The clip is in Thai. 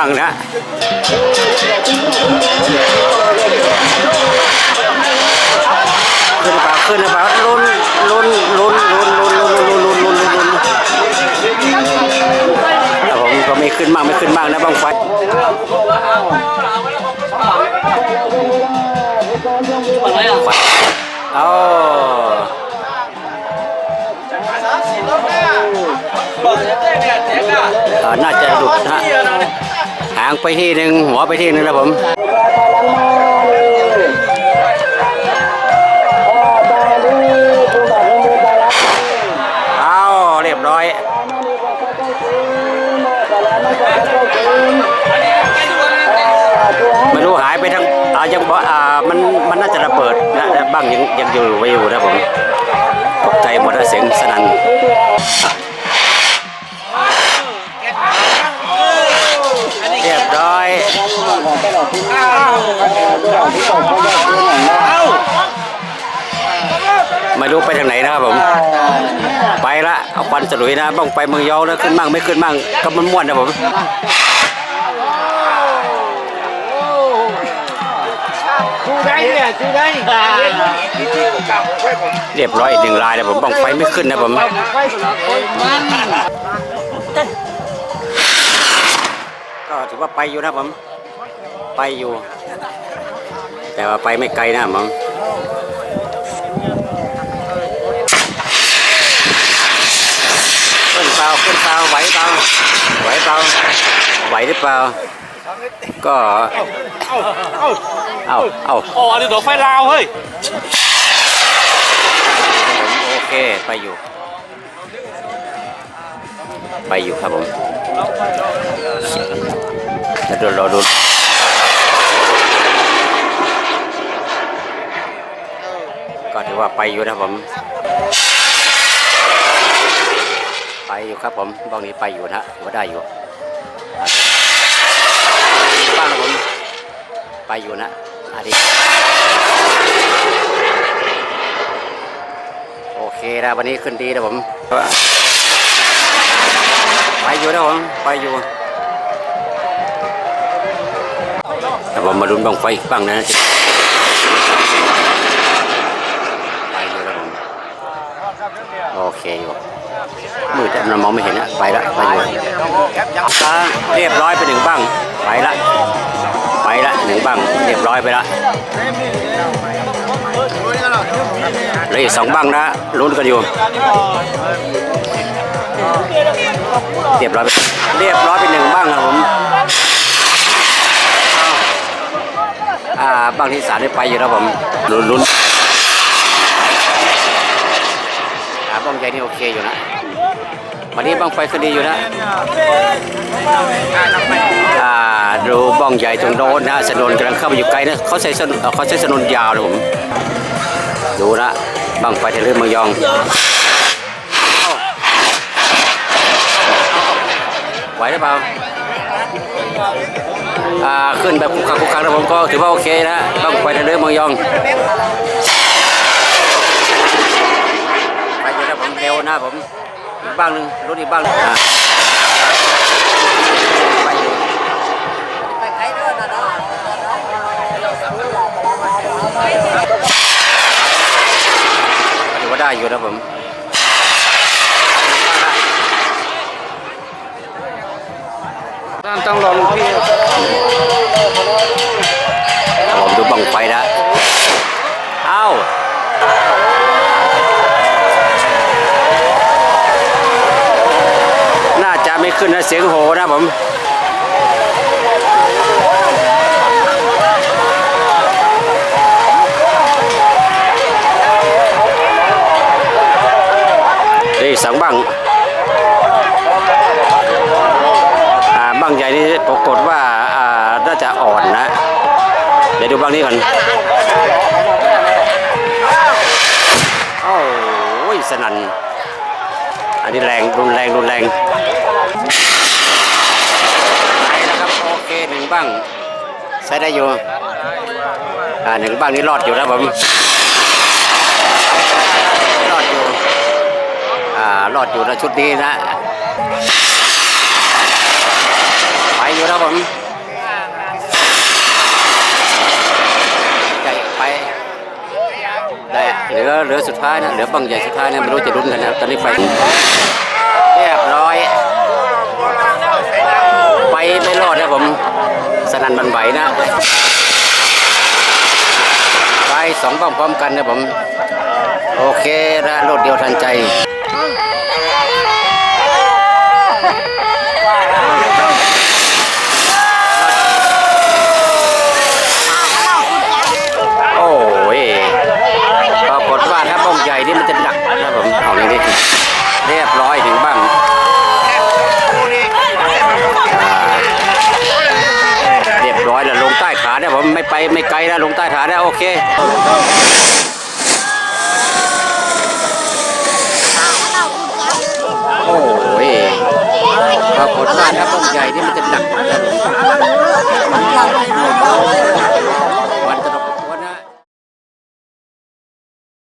บ้างนะ ขึ้นหรือเปาขึ้นหรือเปล่าลุ้นลุ้นลุ้นลุ้นลุ้นลุ้นลุ้นลุ้นลุ้นลุ้นลุนแต่ผมก็ไม่ขึ้นมากไม่ขึ้นมากนะบางไฟเอาน่าจะหลุดนะางไปที่หนึ่งหัวไปที่หนึ่งนะผมเอาเรียบร้อยไม่รู้หายไปทางอายังอ่ามันมันน่าจะระเบิดนะบ้างยังยังอยู่ไว้อยู่นะผมตกใจหมดนะเสียงสนั่น เอาควันสลุยนะบ้องไปเมืองยองนะขึ้นมั่งไม่ขึ้นมั่งก็มันม่วนนะผมเรียบร้อยหนึ่งลายแล้วผมบ้องไฟไม่ขึ้นนะผมก็ถือว่าไปอยู่นะผมไปอยู่ แต่ว่าไปไม่ไกลนะผมขึ้นเปล่าขึ้นเปล่าไหวเปล่า ไหวเปล่าไหวหรือเปล่า ก็เอาเอา ồ đi đổ phai lao hơi ผมโอเคไปอยู่ ไปอยู่ครับผมแล้วเดี๋ยวรอดูก็ถือว่าไปอยู่นะครับผม ไปอยู่ครับผมบ้องนี้ไปอยู่นะฮะว่าได้อยู่บ้านผมไปอยู่นะอาทิตย์โอเคนะวันนี้ขึ้นดีนะผม ไปอยู่นะผมไปอยู่แต่ผมมาลุ้นบังไฟบ้างนะไปอยู่นะผมโอเคอยู่ มืดแต่มันมองไม่เห็นนะไปละไปอยู่อ่าเรียบร้อยไปหนึ่งบ้างไปละไปละหนึ่งบ้างเรียบร้อยไปละเลืออีกสองบังนะลุ้นกันอยู่เรียบร้อยเรียบร้อยไปหนึ่งบังครับผมอ่าบังที่สามได้ไปอยู่แล้วผมลุ้นลุ้น อ่างใหญ่นี่โอเคอยู่นะวันนี้บังไฟคดีอยู่นะอ่าดูบ้องใหญ่ตรงโน้นนะสนนกำลังเข้าไปอยู่ไกลนะเขาใช้สนเขาใช้สนนยาวเลยผมดูนะบังไฟทะเลเมืองยองไหวหรือเปล่าอ่าขึ้นแบบคุกคักคุกคักนะผมก็ถือว่าโอเคนะบังไฟทะเลเมืองยอง ลนะผมอีกบ้างหนึ่งรถอีกบ้างหนึ่งไปไกลด้วยนะเนาะถือว่าได้อยู่นะผมต้องลองพี่ ไม่ขึ้นนะเสียงโหนะผมเฮ้ยสองบังอ่าบังใหญ่นี่ปรากฏว่าอ่าน่าจะอ่อนนะ เดี๋ยวดูบังนี้ก่อนโอ้ยสนั่น นนี้แรงรุนแรงรุนแรงไปแล้วครับโอเคหนึ่งบ้างใช้ได้อยู่อ่าหนึ่งบ้างนี้รอดอยู่นะผมรอดอยู่อ่ารอดอยู่นะชุดนี้นะไปอยู่อยู่ครับผมใจไปได้ เหลือเหลือสุดท้ายนะเหลือบังใหญ่สุดท้ายนะไม่รู้จะรุ้นกันนะตอนนี้ไปเรียบร้อย ไปไม่รอดนะผมสนั่นบันไหวนะไปสองบ้องพร้อมกันนะผมโอเคนะรถเดียวทันใจ ไม่ไกลนะลงใต้ฐานนะโอเคโอ้ยปรากฏว่าถ้าต้ใหญ่นี่มันจะหนัก